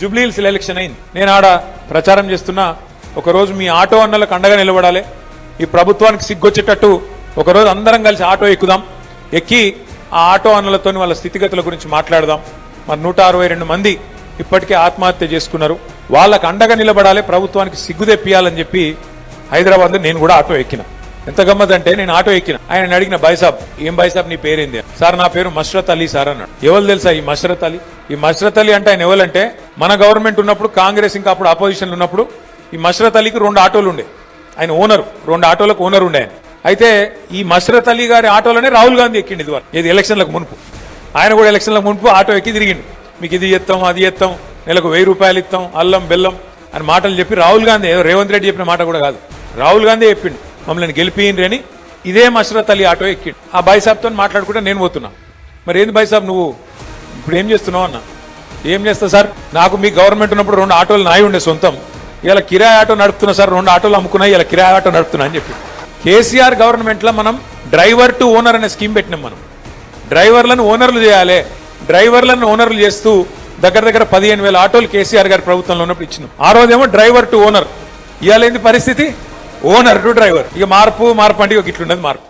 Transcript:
Jubilee Hills election అయింది. నేను ఆడ ప్రచారం చేస్తున్నా ఒకరోజు మీ ఆటో అన్నలకు అండగా నిలబడాలి. ఈ ప్రభుత్వానికి సిగ్గొచ్చేటట్టు ఒకరోజు అందరం కలిసి ఆటో ఎక్కుదాం. ఎక్కి ఆ ఆటో అన్నలతో వాళ్ళ స్థితిగతుల గురించి మాట్లాడదాం. మరి నూట అరవై రెండు మంది ఇప్పటికే ఆత్మహత్య చేసుకున్నారు. వాళ్ళకు అండగా నిలబడాలి ప్రభుత్వానికి సిగ్గు తెప్పియాలని చెప్పి హైదరాబాద్ నేను కూడా ఆటో ఎక్కిన. ఎంత గమ్మత్ అంటే నేను ఆటో ఎక్కిన. ఆయన అడిగిన బైసాబ్ ఏం బైసాబ్ నీ పేరేంది? సార్ నా పేరు మష్రత్ అలీ సార్ అన్నాడు. ఎవరు తెలుసా ఈ మష్రత్ అలీ? ఈ మష్రత్ అలీ అంటే ఆయన ఎవరంటే మన గవర్నమెంట్ ఉన్నప్పుడు కాంగ్రెస్ ఇంకా అప్పుడు అపోజిషన్ ఉన్నప్పుడు ఈ మష్రత్ అలీకి రెండు ఆటోలు ఉండే. ఆయన ఓనర్ రెండు ఆటోలకు ఓనర్ ఉండే ఆయన. అయితే ఈ మష్రత్ అలీ గారి ఆటోలోనే రాహుల్ గాంధీ ఎక్కిండి ఇది వరకు. ఎలక్షన్లకు మునుపు. ఆయన కూడా ఎలక్షన్లకు మునుపు ఆటో ఎక్కి తిరిగిండు. మీకు ఇది ఎత్తాం అది ఎత్తాం నెలకు వెయ్యి రూపాయలు ఇస్తాం అల్లం బెల్లం అని మాటలు చెప్పి రాహుల్ గాంధీ రేవంత్ రెడ్డి చెప్పిన మాట కూడా కాదు. రాహుల్ గాంధీ చెప్పిండు మమ్మల్ని గెలిపియండి అని ఇదే మష్రత్ అలీ ఆటో ఎక్కిండు. ఆ బైసాబ్తో మాట్లాడుకుంటే నేను పోతున్నా. మరి ఏంది బైసాబ్ నువ్వు? ఇప్పుడు ఏం చేస్తున్నావు అన్న? ఏం చేస్తా సార్? నాకు మీ గవర్నమెంట్ ఉన్నప్పుడు రెండు ఆటోలు నాయి ఉండే సొంతం. ఇలా కిరాయి ఆటో నడుపుతున్నా సార్ రెండు ఆటోలు అమ్ముకున్నాయి ఇలా కిరాయి ఆటో నడుపుతున్నా అని చెప్పి. కేసీఆర్ గవర్నమెంట్లో మనం డ్రైవర్ టు ఓనర్ అనే స్కీమ్ పెట్టినాం మనం. డ్రైవర్లను ఓనర్లు చేయాలి. డ్రైవర్లను ఓనర్లు చేస్తూ దగ్గర దగ్గర పదిహేను వేల ఆటోలు కేసీఆర్ గారి ప్రభుత్వంలో ఉన్నప్పుడు ఇచ్చినాం. ఆ రోజేమో డ్రైవర్ టు ఓనర్. ఇవాళ ఏంది పరిస్థితి? Owner to driver. ఇక మార్పు మార్పు అంటే ఇక మార్పు.